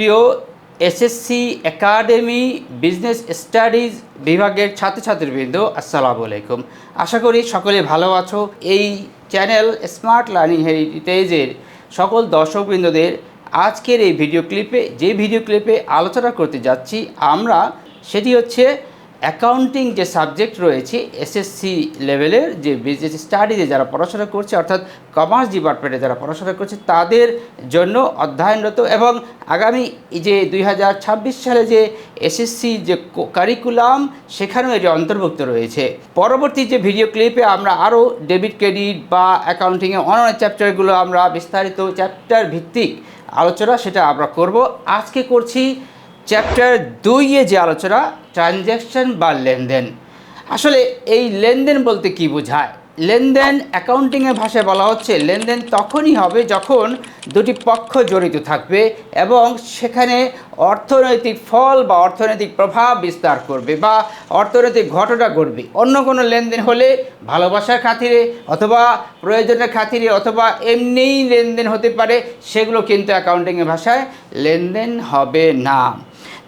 প্রিয় SSC academy business studies বিভাগের ছাত্রছাত্রীবৃন্দ, আসসালামু আলাইকুম। আশা করি সকলে ভালো আছো। এই চ্যানেল স্মার্ট লার্নিং হেরিটেজের সকল দর্শকবৃন্দদের আজকের এই ভিডিও ক্লিপে, যে ভিডিও ক্লিপে আলোচনা করতে যাচ্ছি আমরা, সেটি হচ্ছে অ্যাকাউন্টিং যে সাবজেক্ট রয়েছে এসএসসি লেভেলের যে বিজনেস স্টাডিজে যারা পড়াশোনা করছে, অর্থাৎ কমার্স ডিপার্টমেন্টে যারা পড়াশোনা করছে, তাদের জন্য অধ্যয়নরত এবং আগামী যে দুই হাজার ছাব্বিশ সালে যে এসএসসি যে কারিকুলাম সেখানেও এটি অন্তর্ভুক্ত রয়েছে। পরবর্তী যে ভিডিও ক্লিপে আমরা আরও ডেবিট ক্রেডিট বা অ্যাকাউন্টিংয়ে অন্যান্য চ্যাপ্টারগুলো আমরা বিস্তারিত চ্যাপ্টার ভিত্তিক আলোচনা সেটা আমরা করব। আজকে করছি চ্যাপ্টার দুইয়ে যে আলোচনা ট্রানজ্যাকশন বা লেনদেন। আসলে এই লেনদেন বলতে কি বোঝায়? লেনদেন অ্যাকাউন্টিংয়ের ভাষায় বলা হচ্ছে, লেনদেন তখনই হবে যখন দুটি পক্ষ জড়িত থাকবে এবং সেখানে অর্থনৈতিক ফল বা অর্থনৈতিক প্রভাব বিস্তার করবে বা অর্থনৈতিক ঘটনা ঘটবে। অন্য কোনো লেনদেন হলে ভালোবাসার খাতিরে অথবা প্রয়োজনের খাতিরে অথবা এমনিই লেনদেন হতে পারে, সেগুলো কিন্তু অ্যাকাউন্টিংয়ের ভাষায় লেনদেন হবে না।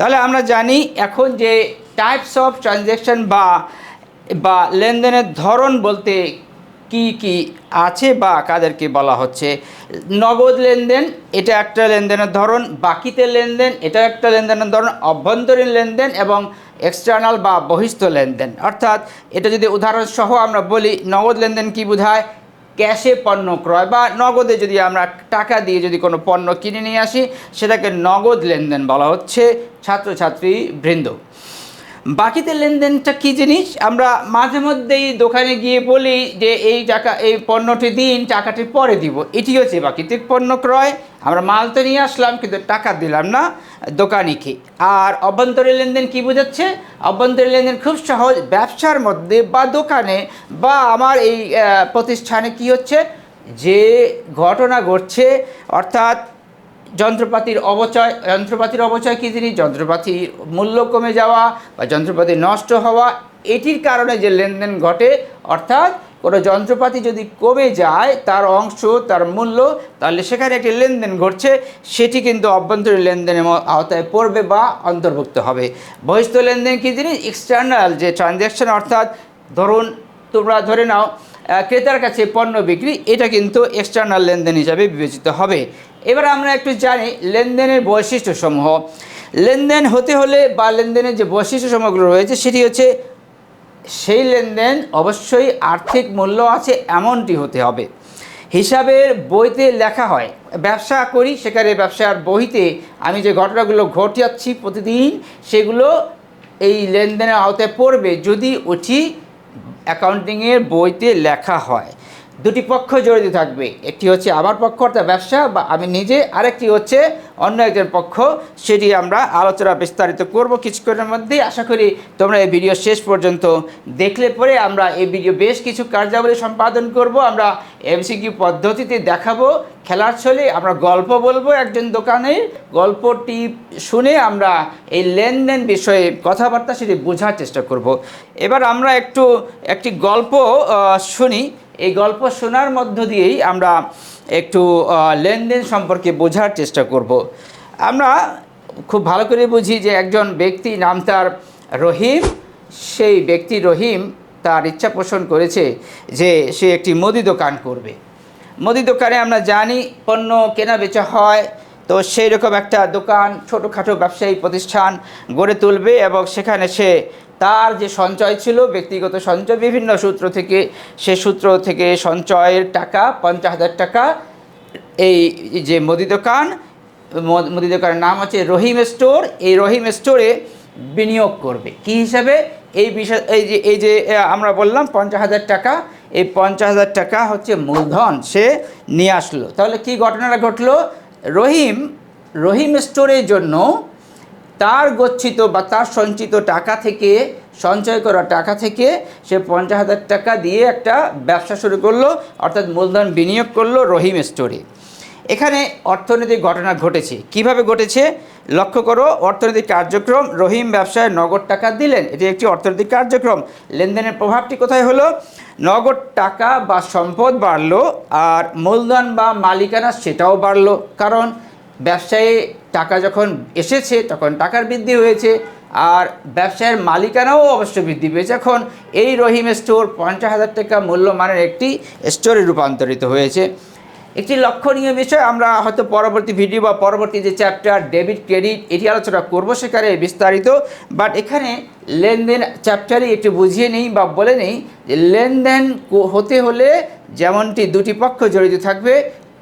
তাহলে আমরা জানি এখন যে টাইপস অফ ট্রানজ্যাকশন বা বা লেনদেনের ধরন বলতে কি কি আছে বা কাদেরকে বলা হচ্ছে। নগদ লেনদেন, এটা একটা লেনদেনের ধরন, বাকিতে লেনদেন, এটা একটা লেনদেনের ধরন, অভ্যন্তরীণ লেনদেন এবং এক্সটার্নাল বা বহিস্থ লেনদেন। অর্থাৎ এটা যদি উদাহরণ সহ আমরা বলি, নগদ লেনদেন কি বোঝায়? ক্যাশে পণ্য ক্রয় বা নগদে যদি আমরা টাকা দিয়ে যদি কোনো পণ্য কিনে নিয়ে আসি, সেটাকে নগদ লেনদেন বলা হচ্ছে ছাত্রছাত্রী বৃন্দ বাকিতে লেনদেনটা কী জিনিস? আমরা মাঝে মধ্যেই দোকানে গিয়ে বলি যে এই টাকা, এই পণ্যটি দিন, টাকাটি পরে দিব। এটি হচ্ছে বাকিতে পণ্য ক্রয়। আমরা মাল তো নিয়ে আসলাম, কিন্তু টাকা দিলাম না দোকানিকে। আর অভ্যন্তরীণ লেনদেন কী বোঝাচ্ছে? অভ্যন্তরীণ লেনদেন খুব সহজ। ব্যবসার মধ্যে বা দোকানে বা আমার এই প্রতিষ্ঠানে কি হচ্ছে? যে ঘটনা ঘটছে, অর্থাৎ যন্ত্রপাতির অবচয় যন্ত্রপাতির অবচয় কী জিনিস? যন্ত্রপাতির মূল্য কমে যাওয়া বা যন্ত্রপাতি নষ্ট হওয়া, এটির কারণে যে লেনদেন ঘটে, অর্থাৎ কোনো যন্ত্রপাতি যদি কমে যায়, তার অংশ, তার মূল্য, তাহলে সেখানে একটি লেনদেন ঘটছে, সেটি কিন্তু অভ্যন্তরীণ লেনদেনের আওতায় পড়বে বা অন্তর্ভুক্ত হবে। বহিস্থ লেনদেন কী জিনিস? এক্সটার্নাল যে ট্রানজ্যাকশন অর্থাৎ ধরুন, তোমরা ধরে নাও ক্রেতার কাছে পণ্য বিক্রি, এটা কিন্তু এক্সটার্নাল লেনদেন হিসাবে বিবেচিত হবে। এবার আমরা একটু জানি লেনদেনের বৈশিষ্ট্যসমূহ। লেনদেন হতে হলে বা লেনদেনের যে বৈশিষ্ট্যসমূহগুলো রয়েছে, সেটি হচ্ছে সেই লেনদেন অবশ্যই আর্থিক মূল্য আছে, এমনটি হতে হবে। হিসাবের বইতে লেখা হয়, ব্যবসা করি, সেখানে ব্যবসার বইতে আমি যে ঘটনাগুলো ঘটাচ্ছি প্রতিদিন, সেগুলো এই লেনদেনের আওতায় পড়বে। যদি ওটি অ্যাকাউন্টিংয়ের বইতে লেখা হয়। দুটি পক্ষ জড়িত থাকবে। একটি হচ্ছে আমার পক্ষ, অর্থাৎ ব্যবসা, বা আমি নিজে, আরেকটি হচ্ছে অন্য একজন পক্ষ। সেটি আমরা আলোচনা বিস্তারিত করব কিছুক্ষণের মধ্যেই আশা করি তোমরা এই ভিডিও শেষ পর্যন্ত দেখলে পরে আমরা এই ভিডিও বেশ কিছু কার্যাবলী সম্পাদন করব। আমরা এমসিকিউ পদ্ধতিতে দেখাবো, খেলার ছলে আমরা গল্প বলব একজন দোকানের গল্পটি শুনে আমরা এই লেনদেন বিষয়ে কথাবার্তা সেটি বোঝার চেষ্টা করব। এবার আমরা একটু একটি গল্প শুনি। এই গল্প শোনার মধ্য দিয়েই আমরা একটু লেনদেন সম্পর্কে বোঝার চেষ্টা করব। আমরা খুব ভালো করে বুঝি যে একজন ব্যক্তি নাম তার রহিম, সেই ব্যক্তি রহিম তার ইচ্ছা পোষণ করেছে যে সে একটি মুদি দোকান করবে। মুদি দোকানে আমরা জানি পণ্য কেনা বেচা হয়, তো সেই রকম একটা দোকান, ছোটোখাটো ব্যবসায়ী প্রতিষ্ঠান গড়ে তুলবে এবং সেখানে সে তার যে সঞ্চয় ছিল, ব্যক্তিগত সঞ্চয়, বিভিন্ন সূত্র থেকে সে সূত্র থেকে সঞ্চয়ের টাকা, পঞ্চাশ হাজার টাকা, এই যে মুদি দোকান, মুদি দোকানের নাম হচ্ছে রহিম স্টোর। এই রহিম স্টোরে বিনিয়োগ করবে। কি হিসাবে? এই বিষয়, এই যে এই যে আমরা বললাম পঞ্চাশ হাজার টাকা, এই পঞ্চাশ হাজার টাকা হচ্ছে মূলধন সে নিয়ে আসলো। তাহলে কি ঘটনাটা ঘটলো? রহিম রহিম স্টোরের জন্য তার গচ্ছিত বা তার সঞ্চিত টাকা থেকে, সঞ্চয় করা টাকা থেকে সে পঞ্চাশ হাজার টাকা দিয়ে একটা ব্যবসা শুরু করল, অর্থাৎ মূলধন বিনিয়োগ করল রহিম স্টোরে। এখানে অর্থনৈতিক ঘটনা ঘটেছে। কীভাবে ঘটেছে? লক্ষ্য করো, অর্থনৈতিক কার্যক্রম, রহিম ব্যবসায় নগদ টাকা দিলেন। এটি একটি অর্থনৈতিক কার্যক্রম। লেনদেনের প্রভাবটি কোথায় হলো? নগদ টাকা বা সম্পদ বাড়লো আর মূলধন বা মালিকানা সেটাও বাড়লো। কারণ ব্যবসায়ে টাকা যখন এসেছে, তখন টাকার বৃদ্ধি হয়েছে আর ব্যবসায়ের মালিকানাও অবশ্য বৃদ্ধি পেয়েছে। এখন এই রহিম স্টোর পঞ্চাশ হাজার টাকা মূল্যমানের একটি স্টোরে রূপান্তরিত হয়েছে। একটি লক্ষণীয় বিষয়, আমরা হয়তো পরবর্তী ভিডিও বা পরবর্তী যে চ্যাপ্টার ডেবিট ক্রেডিট এটি আলোচনা করব সেখানে বিস্তারিত। বাট এখানে লেনদেন চ্যাপ্টারই একটু বুঝিয়ে নেই বা বলে নেই যে লেনদেন হতে হলে যেমনটি দুটি পক্ষ জড়িত থাকবে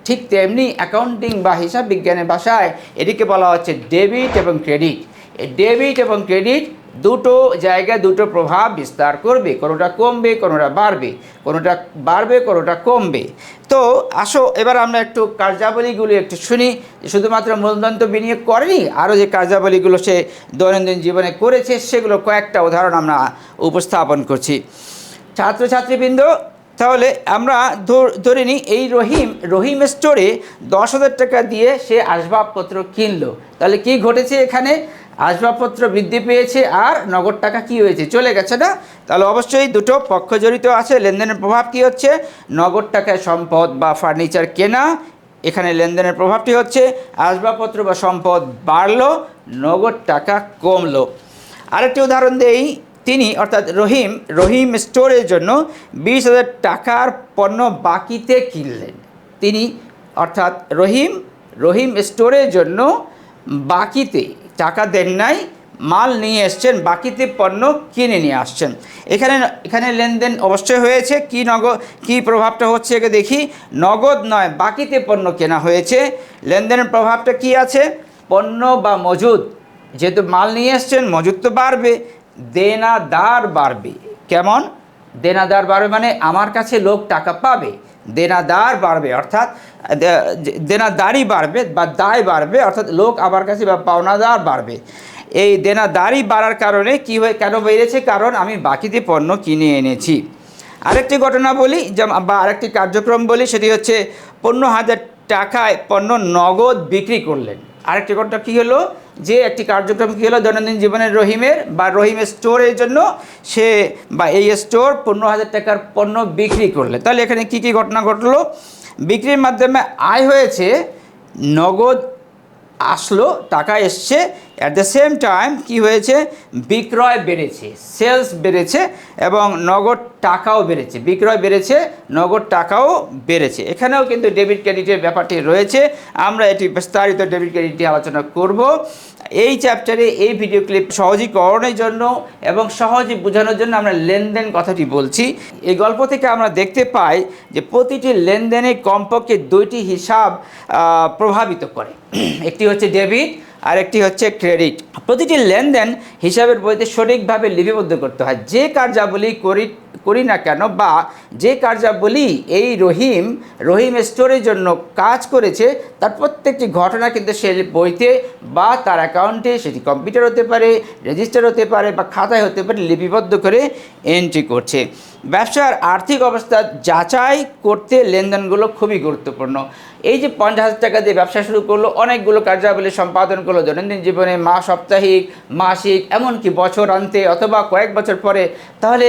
ঠিক তেমনি অ্যাকাউন্টিং বা হিসাব বিজ্ঞানের ভাষায় এটিকে বলা হচ্ছে ডেবিট এবং ক্রেডিট এই ডেবিট এবং ক্রেডিট দুটো জায়গায় দুটো প্রভাব বিস্তার করবে, কোনোটা কমবে, কোনোটা বাড়বে। কোনোটা বাড়বে, কোনোটা কমবে। তো আসো, এবার আমরা একটু কার্যাবলীগুলি একটু শুনি। শুধুমাত্র মূলধন তো বিনিয়োগ করেনি, আরও যে কার্যাবলীগুলো সে দৈনন্দিন জীবনে করেছে, সেগুলো কয়েকটা উদাহরণ আমরা উপস্থাপন করছি। ছাত্রছাত্রীবৃন্দ তাহলে আমরা ধর- নিই এই রহিম রহিম স্টোরে দশ হাজার টাকা দিয়ে সে আসবাবপত্র কিনলো। তাহলে কি ঘটেছে এখানে? আসবাবপত্র বৃদ্ধি পেয়েছে আর নগদ টাকা কি হয়েছে? চলে গেছে না? তাহলে অবশ্যই দুটো পক্ষ জড়িত আছে। লেনদেনের প্রভাব কি হচ্ছে? নগদ টাকায় সম্পদ বা ফার্নিচার কেনা, এখানে লেনদেনের প্রভাবটি হচ্ছে আসবাবপত্র বা সম্পদ বাড়লো, নগদ টাকা কমলো। আরেকটি উদাহরণ দেই। তিনি, অর্থাৎ রহিম রহিম স্টোরের জন্য বিশ হাজার টাকার পণ্য বাকিতে কিনলেন। তিনি, অর্থাৎ রহিম রহিম স্টোরের জন্য বাকিতে টাকা দেন নাই, মাল নিয়ে এসছেন, বাকিতে পণ্য কিনে নিয়ে আসছেন। এখানে এখানে লেনদেন অবশ্যই হয়েছে। কি নগদ, কি প্রভাবটা হচ্ছে একে দেখি। নগদ নয়, বাকিতে পণ্য কেনা হয়েছে। লেনদেনের প্রভাবটা কি আছে? পণ্য বা মজুদ, যেহেতু মাল নিয়ে এসছেন, মজুদ তো বাড়বে। দেনাদার বাড়বে। কেমন? দেনাদার বাড়বে মানে আমার কাছে লোক টাকা পাবে। দেনাদার বাড়বে, অর্থাৎ দেনাদারি বাড়বে বা দায় বাড়বে, অর্থাৎ লোক আমার কাছে বা পাওনাদার বাড়বে। এই দেনাদারি বাড়ার কারণে কি হয়ে, কেন বেড়েছে? কারণ আমি বাকিতে পণ্য কিনে এনেছি। আরেকটি ঘটনা বলি বা আরেকটি কার্যক্রম বলি, সেটি হচ্ছে পনেরো হাজার টাকায় পণ্য নগদ বিক্রি করলেন। আরেকটি ঘটনা কী হলো? যে একটি কার্যক্রম কী হলো? দৈনন্দিন জীবনের রহিমের বা রহিমের স্টোরের জন্য সে বা এই স্টোর পনেরো হাজার টাকার পণ্য বিক্রি করলে। তাহলে এখানে কি কি ঘটনা ঘটলো? বিক্রির মাধ্যমে আয় হয়েছে, নগদ আসলো, টাকা এসছে অ্যাট দ্য সেম টাইম কি হয়েছে? বিক্রয় বেড়েছে সেলস বেড়েছে এবং নগদ টাকাও বেড়েছে। বিক্রয় বেড়েছে, নগদ টাকাও বেড়েছে। এখানেও কিন্তু ডেবিট ক্রেডিটের ব্যাপারটি রয়েছে। আমরা এটি বিস্তারিত ডেবিট ক্রেডিটটি আলোচনা করব। এই চ্যাপ্টারে এই ভিডিও ক্লিপ সহজীকরণের জন্য এবং সহজে বোঝানোর জন্য আমরা লেনদেন কথাটি বলছি। এই গল্প থেকে আমরা দেখতে পাই যে প্রতিটি লেনদেনে কমপক্ষে দুইটি হিসাব প্রভাবিত করে। একটি হচ্ছে ডেবিট আর একটি হচ্ছে ক্রেডিট প্রতিটি লেনদেন হিসাবের বইতে সঠিকভাবে লিপিবদ্ধ করতে হয়। যে কার্যাবলী করি করি না কেন বা যে কার্যাবলী এই রহিম রহিম স্টোরের জন্য কাজ করেছে, তার প্রত্যেকটি ঘটনা কিন্তু সে বইতে বা তার অ্যাকাউন্টে, সেটি কম্পিউটার হতে পারে রেজিস্টার হতে পারে বা খাতায় হতে পারে, লিপিবদ্ধ করে এন্ট্রি করছে। ব্যবসার আর্থিক অবস্থা যাচাই করতে লেনদেনগুলো খুবই গুরুত্বপূর্ণ। এই যে পঞ্চাশ হাজার টাকা দিয়ে ব্যবসা শুরু করল, অনেকগুলো কার্যাবলী সম্পাদন করল দৈনন্দিন জীবনে, মা সাপ্তাহিক, মাসিক, এমনকি বছর আনতে অথবা কয়েক বছর পরে। তাহলে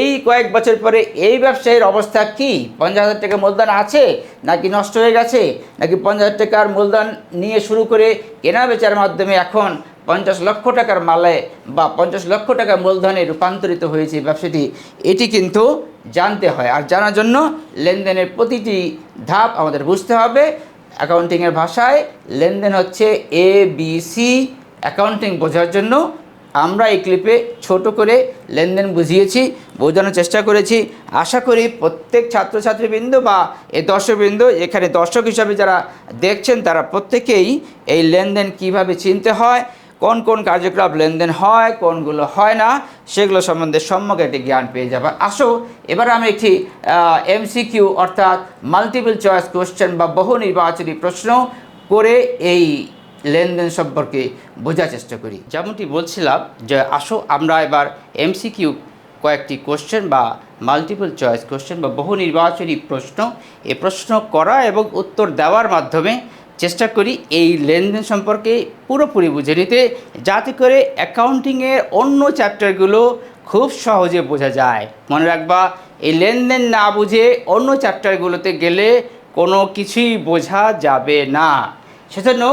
এই কয়েক বছর পরে এই ব্যবসায়ীর অবস্থা কি? পঞ্চাশ হাজার টাকা মূলধন আছে নাকি নষ্ট হয়ে গেছে? নাকি পঞ্চাশ হাজার টাকার মূলদান নিয়ে শুরু করে কেনা বেচার মাধ্যমে এখন পঞ্চাশ লক্ষ টাকার মালে বা পঞ্চাশ লক্ষ টাকা মূলধনে রূপান্তরিত হয়েছে ব্যবসাটি, এটি কিন্তু জানতে হয়। আর জানার জন্য লেনদেনের প্রতিটি ধাপ আমাদের বুঝতে হবে। অ্যাকাউন্টিংয়ের ভাষায় লেনদেন হচ্ছে এ বি সি অ্যাকাউন্টিং বোঝার জন্য। আমরা এই ক্লিপে ছোট করে লেনদেন বুঝিয়েছি, বোঝানোর চেষ্টা করেছি। আশা করি প্রত্যেক ছাত্রছাত্রীবৃন্দ বা এই দর্শকবৃন্দ, এখানে দর্শক হিসাবে যারা দেখছেন, তারা প্রত্যেকেই এই লেনদেন কীভাবে চিনতে হয় কোন কোন কার্যকলাপ লেনদেন হয়, কোনগুলো হয় না, সেগুলো সম্বন্ধে সম্যক একটি জ্ঞান পেয়ে যাবে। আসো, এবার আমি একটি এমসিকিউ অর্থাৎ মাল্টিপল চয়েস কোশ্চেন বা বহু নির্বাচনী প্রশ্ন করে এই লেনদেন সম্পর্কে বোঝার চেষ্টা করি। যেমনটি বলছিলাম যে, আসো, আমরা এবার এমসিকিউ কয়েকটি কোশ্চেন বা মাল্টিপল চয়েস কোশ্চেন বা বহু নির্বাচনী প্রশ্ন, এ প্রশ্ন করা এবং উত্তর দেওয়ার মাধ্যমে চেষ্টা করি এই লেনদেন সম্পর্কে পুরোপুরি বুঝে নিতে, যাতে করে অ্যাকাউন্টিংয়ের অন্য চ্যাপ্টারগুলো খুব সহজে বোঝা যায়। মনে রাখবা, এই লেনদেন না বুঝে অন্য চ্যাপ্টারগুলোতে গেলে কোনো কিছুই বোঝা যাবে না। সেজন্য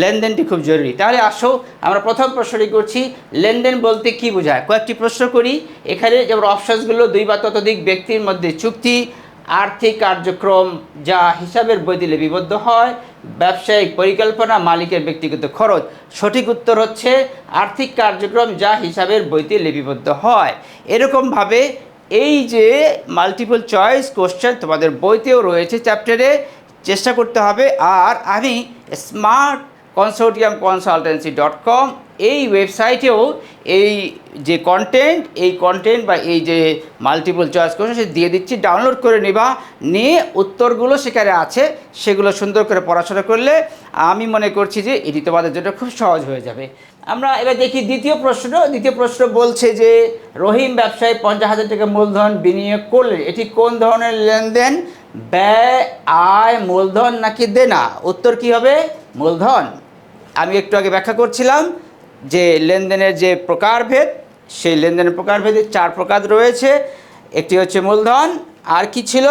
লেনদেনটি খুব জরুরি। তাহলে আসো, আমরা প্রথম প্রশ্নটি করছি, লেনদেন বলতে কি বোঝায়? কয়েকটি প্রশ্ন করি। এখানে যেমন অপশনসগুলো দুই বা ততোধিক ব্যক্তির মধ্যে চুক্তি আর্থিক কার্যক্রম যা হিসাবের বইতে লিপিবদ্ধ হয়, ব্যবসায়িক পরিকল্পনা, মালিকের ব্যক্তিগত খরচ। সঠিক উত্তর হচ্ছে আর্থিক কার্যক্রম যা হিসাবের বইতে লিপিবদ্ধ হয়। এরকমভাবে এই যে মাল্টিপল চয়েস কোশ্চেন তোমাদের বইতেও রয়েছে চ্যাপ্টারে চেষ্টা করতে হবে। আর আমি smart consortium consultancy dot com এই ওয়েবসাইটেও এই যে কন্টেন্ট এই কন্টেন্ট বা এই যে মাল্টিপল চয়েস কোশ্চেন সে দিয়ে দিচ্ছি ডাউনলোড করে নিবা, নিয়ে উত্তরগুলো সেখানে আছে, সেগুলো সুন্দর করে পড়াশোনা করলে আমি মনে করছি যে এটি তোমাদের জন্য খুব সহজ হয়ে যাবে। আমরা এবার দেখি দ্বিতীয় প্রশ্ন দ্বিতীয় প্রশ্ন বলছে যে রহিম ব্যবসায়ী পঞ্চাশ হাজার টাকা মূলধন বিনিয়োগ করলে এটি কোন ধরনের লেনদেন? ব্যয়, আয়, মূলধন নাকি দেনা? উত্তর কি হবে? মূলধন। আমি একটু আগে ব্যাখ্যা করছিলাম যে লেনদেনের যে প্রকারভেদ, সেই লেনদেনের প্রকারভেদে চার প্রকার রয়েছে। একটি হচ্ছে মূলধন, আর কি ছিল?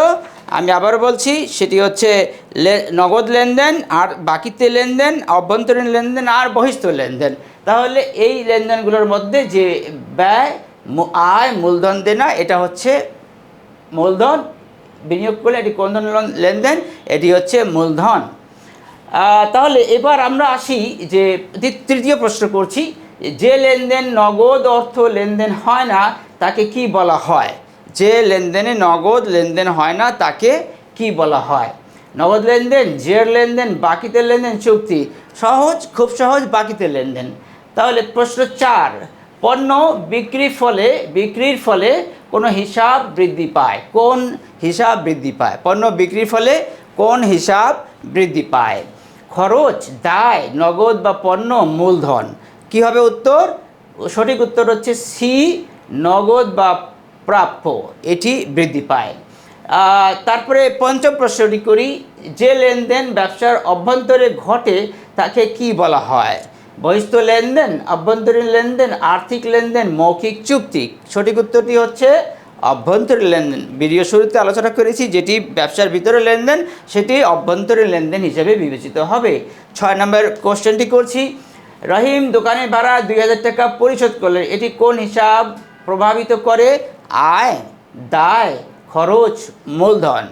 আমি আবারও বলছি, সেটি হচ্ছে নগদ লেনদেন আর বাকিতে লেনদেন, অভ্যন্তরীণ লেনদেন আর বহিস্থ লেনদেন। তাহলে এই লেনদেনগুলোর মধ্যে যে ব্যয় আয়, মূলধন দেনা, এটা হচ্ছে মূলধন। বিনিয়োগ করলে এটি কোন ধরনের লেনদেন? এটি হচ্ছে মূলধন। তাহলে এবার আমরা আসি যে তৃতীয় প্রশ্ন করছি, যে লেনদেন নগদ অর্থ লেনদেন হয় না, তাকে কি বলা হয়? যে লেনদেনে নগদ লেনদেন হয় না, তাকে কি বলা হয়? নগদ লেনদেন জের লেনদেন, বাকিতে লেনদেন চুক্তি, সহজ, খুব সহজ বাকিতে লেনদেন। তাহলে প্রশ্ন চার, পণ্য বিক্রির ফলে বিক্রির ফলে কোনো হিসাব বৃদ্ধি পায়? কোন হিসাব বৃদ্ধি পায়? পণ্য বিক্রির ফলে কোন হিসাব বৃদ্ধি পায়? খরচ, দায়, নগদ বা পণ্য, মূলধন। কী হবে উত্তর? সঠিক উত্তর হচ্ছে সি, নগদ বা প্রাপ্য। এটি বৃদ্ধি পায়। তারপরে পঞ্চম প্রশ্নটি করি, যে লেনদেন ব্যবসার অভ্যন্তরে ঘটে, তাকে কি বলা হয়? বহিস্থ লেনদেন অভ্যন্তরীণ লেনদেন, আর্থিক লেনদেন, মৌখিক চুক্তি। সঠিক উত্তরটি হচ্ছে অভ্যন্তরীণ লেনদেন। ভিডিও শুরুতে আলোচনা করেছি যেটি ব্যবসার ভিতরে লেনদেন, সেটি অভ্যন্তরীণ লেনদেন হিসেবে বিবেচিত হবে। ছয় নম্বর কোশ্চেনটি করছি, রহিম দোকানের ভাড়া দুই হাজার টাকা পরিশোধ করলেন, এটি কোন হিসাব প্রভাবিত করে? আয়, দায়, খরচ, মূলধন।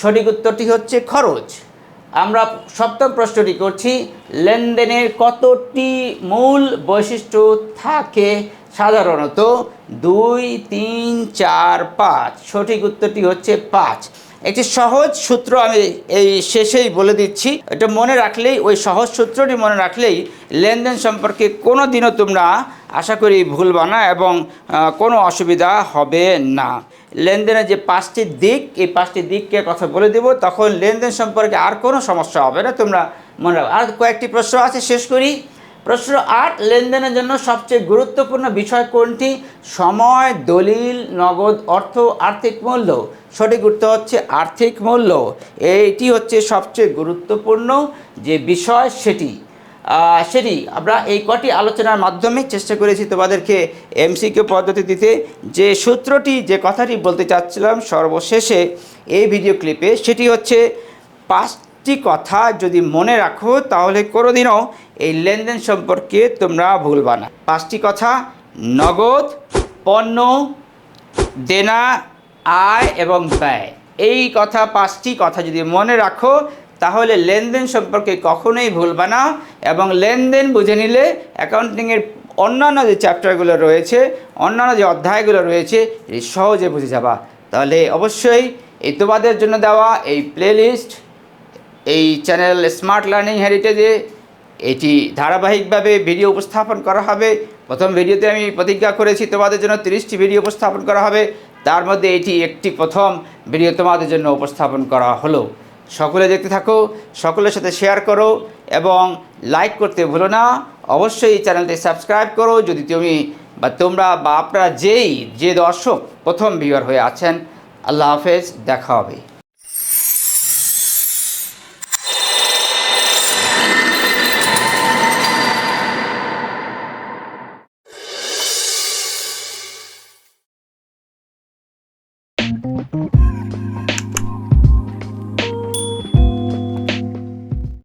সঠিক উত্তরটি হচ্ছে খরচ। আমরা সপ্তম প্রশ্নটি করছি, লেনদেনের কতটি মূল বৈশিষ্ট্য থাকে? সাধারণত দুই, তিন, চার, পাঁচ। সঠিক উত্তরটি হচ্ছে পাঁচ। একটি সহজ সূত্র আমি এই শেষেই বলে দিচ্ছি। এটা মনে রাখলেই, ওই সহজ সূত্রটি মনে রাখলেই লেনদেন সম্পর্কে কোনো দিনও তোমরা আশা করি ভুলবা না এবং কোনো অসুবিধা হবে না। লেনদেনের যে পাঁচটি দিক, এই পাঁচটি দিককে কথা বলে দেব। তখন লেনদেন সম্পর্কে আর কোনো সমস্যা হবে না। তোমরা মনে রাখো। আর কয়েকটি প্রশ্ন আছে, শেষ করি। প্রশ্ন আট, লেনদেনের জন্য সবচেয়ে গুরুত্বপূর্ণ বিষয় কোনটি? সময়, দলিল, নগদ অর্থ, আর্থিক মূল্য। সঠিক উত্তর হচ্ছে আর্থিক মূল্য। এইটি হচ্ছে সবচেয়ে গুরুত্বপূর্ণ যে বিষয় সেটি। সেটি আমরা এই কটি আলোচনার মাধ্যমে চেষ্টা করেছি তোমাদেরকে এমসিকিউ পদ্ধতি দিতে। যে সূত্রটি, যে কথাটি বলতে চাচ্ছিলাম সর্বশেষে এই ভিডিও ক্লিপে, সেটি হচ্ছে পাঁচটি কথা যদি মনে রাখো, তাহলে কোনোদিনও এই লেনদেন সম্পর্কে তোমরা ভুলবা না। পাঁচটি কথা, নগদ, পণ্য, দেনা, আয় এবং ব্যয়। এই কথা, পাঁচটি কথা যদি মনে রাখো, তাহলে লেনদেন সম্পর্কে কখনোই ভুলবা না এবং লেনদেন বুঝে নিলে অ্যাকাউন্টিংয়ের অন্যান্য যে চ্যাপ্টারগুলো রয়েছে, অন্যান্য যে অধ্যায়গুলো রয়েছে সহজে বুঝে যাবা। তাহলে অবশ্যই এই তোমাদের জন্য দেওয়া এই প্লেলিস্ট এই চ্যানেল স্মার্ট লার্নিং হেরিটেজে এটি ধারাবাহিকভাবে ভিডিও উপস্থাপন করা হবে। প্রথম ভিডিওতে আমি প্রতিজ্ঞা করেছি তোমাদের জন্য তিরিশটি ভিডিও উপস্থাপন করা হবে। তার মধ্যে এটি একটি প্রথম ভিডিও তোমাদের জন্য উপস্থাপন করা হলো। সকলে দেখতে থাকো, সকলের সাথে শেয়ার করো এবং লাইক করতে ভুলো না। অবশ্যই এই চ্যানেলটি সাবস্ক্রাইব করো। যদি তুমি বা তোমরা বা আপনারা যেই, যে দর্শক প্রথম ভিউয়ার হয়ে আছেন, আল্লাহ হাফেজ, দেখা হবে।